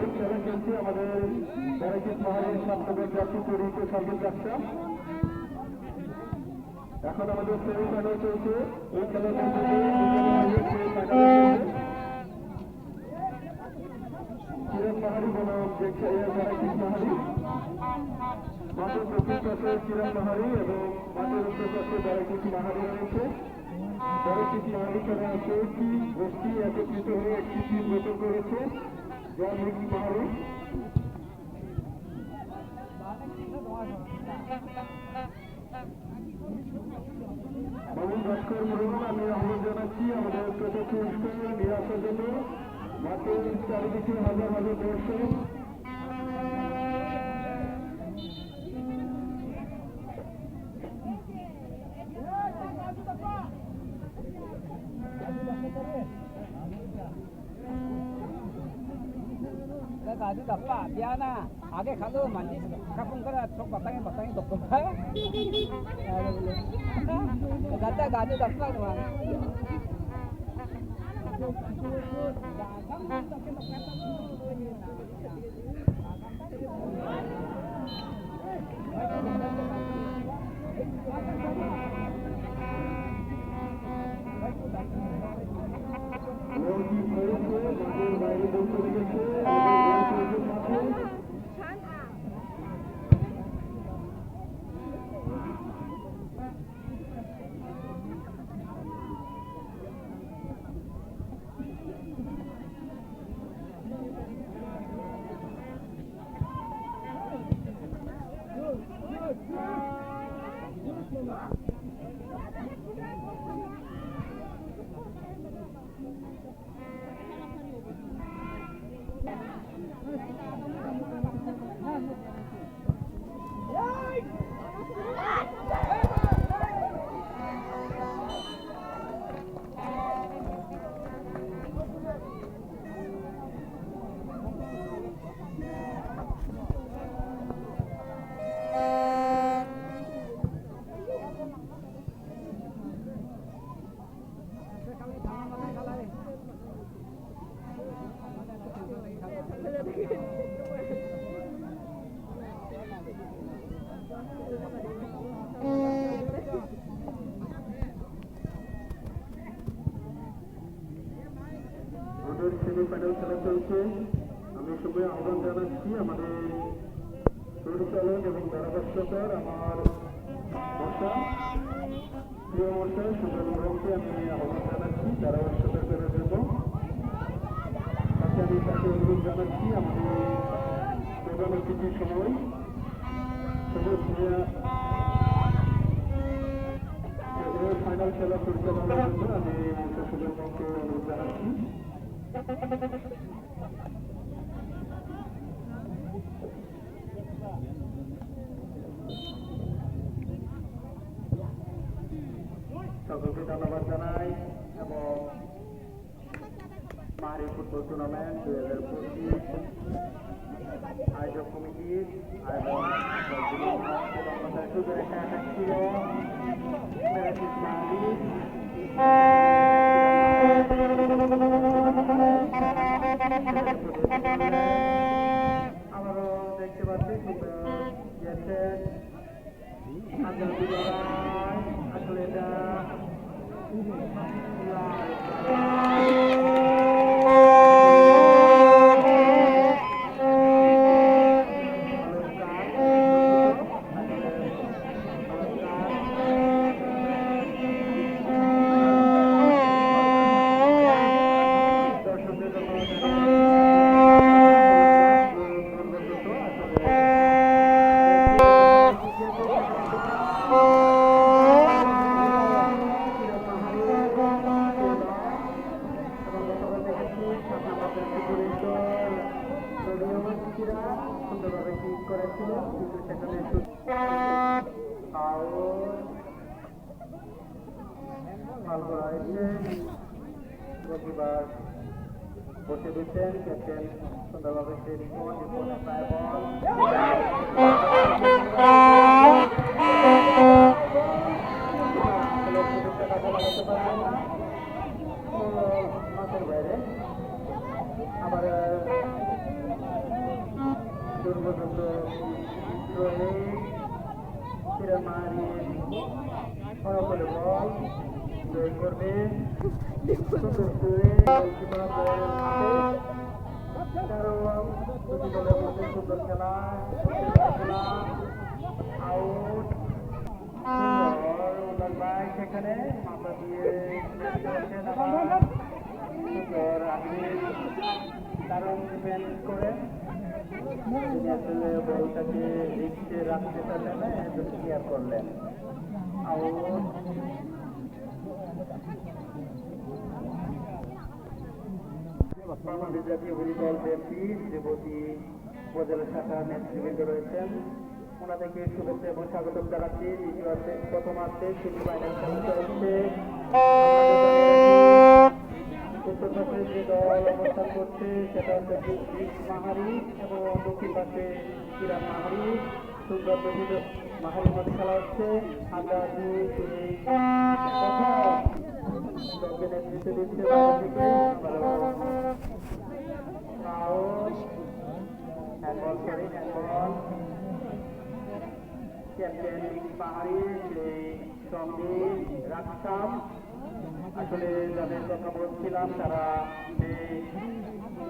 সর্বোচ্চ চ্যালেঞ্জ চলছে, আমাদের ব্যারাকিট পাহাড়ের সাতনগর যাত্রী যাত্রা। এখন আমাদের সেমিফাইনাল চলছে। এই খেলার চিরান পাহাড়ি বনাম যে ব্যারাকিট পাহাড়ি। মাঠের দক্ষিণ পাশে চিরান পাহাড়ি এবং মাঠের উত্তর পাশে ব্যারাকিট পাহাড়ি রয়েছে। ব্যারাকিট পাহাড়ি খেলা চৌকি গোষ্ঠী একত্রিত হয়ে একটি টিম গঠন করেছে। আমি আহ্বান জানাচ্ছি আমাদের পুরস্কার নিয়ে আসার মাঠের চারিদিকে হাজার হাজার দর্শক 가지 덮어 미안아 아게 가도 많이 가끔 그래 속 바탕에 바탕에 덮어 갔다 가지 덮어 그만 মৌজি আমাদের সেমিফাইনাল খেলা চলছে। আমি সবাই আহ্বান জানাচ্ছি আমাদের পরিচালক এবং ধারাভাষ্যকর আমার মশা, প্রিয় মশা সুজন ব্রহ্মকে আমি আহ্বান জানাচ্ছি, ধারাভাষ্যকর তাকে আমি জানাচ্ছি, আমাদের প্রধান অতিথির ফাইনাল খেলা পরিচালনার জন্য আমি মশা সুজন ব্রহ্মকে অনুরোধ জানাচ্ছি। সকলকে ধন্যবাদ জানাই এবং মারি ফুটবল টুর্নামেন্ট দুই হাজার পঁচিশ আয়োজক কমিটির এবং সুযোগ একটা ছিল ada agak ada agak ledak. হয়েছে প্রতিবার বসে দিচ্ছেন ক্যাপ্টেন সুন্দরভাবে টেলিফোন প্রায় বল মাঠের বাইরে আবার দূর পর্যন্ত রয়ে কিরণ বল সেখানে মাথা দিয়ে আপনি দারুণ ডিফেন্স করেন তিনি আসলে বলটাকে রিক্সে রাখতে পারলেন না এজন্য ক্লিয়ার করলেন বাংলাদেশ জাতীয় ভলিবল ব্যক্তি যুবতী, উপজেলা শাখার নেতৃবৃন্দ রয়েছেন। ওনাদেরকে শুভেচ্ছা এবং স্বাগতম জানাচ্ছি। দ্বিতীয়ার্থে প্রথমার্থে সেমি ফাইনাল চলছে। উত্তর পাশে যে দল অবস্থান করছে, সেটা হচ্ছে মাহারি। এবং দক্ষিণ পাশে কিরাম মাহারি। সুন্দর মাহারির খেলা হচ্ছে। আমরা দুই নেতৃত্ব পাহাড়ি সেই সঙ্গে রাখতাম আসলে যাদের কথা তারা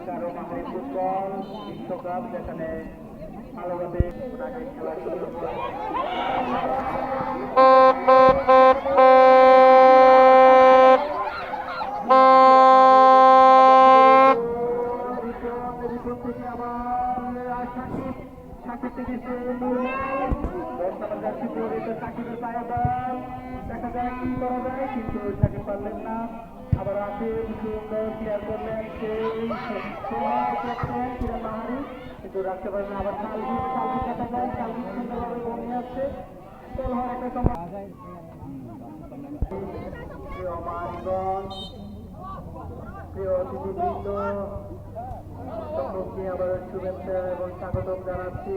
কারও পাহাড়ি ফুটবল বিশ্বকাপ যেখানে ভালোভাবে খেলা শুরু পরিতে সাকিবের দেখা যায় কি করা যায়, কিন্তু সাকিব পারলেন না। আবার আসিফ সুন্দর ক্লিয়ার করলেন, সেই মাহারি। কিন্তু রাখতে পারলেন আবার কালভি কালভি দেখা যায় কালভি সুন্দরভাবে বনিয়ে আসছে। প্রিয় মানগঞ্জ প্রিয় অতিথিবৃন্দ আবার শুভেচ্ছা এবং স্বাগতম জানাচ্ছি।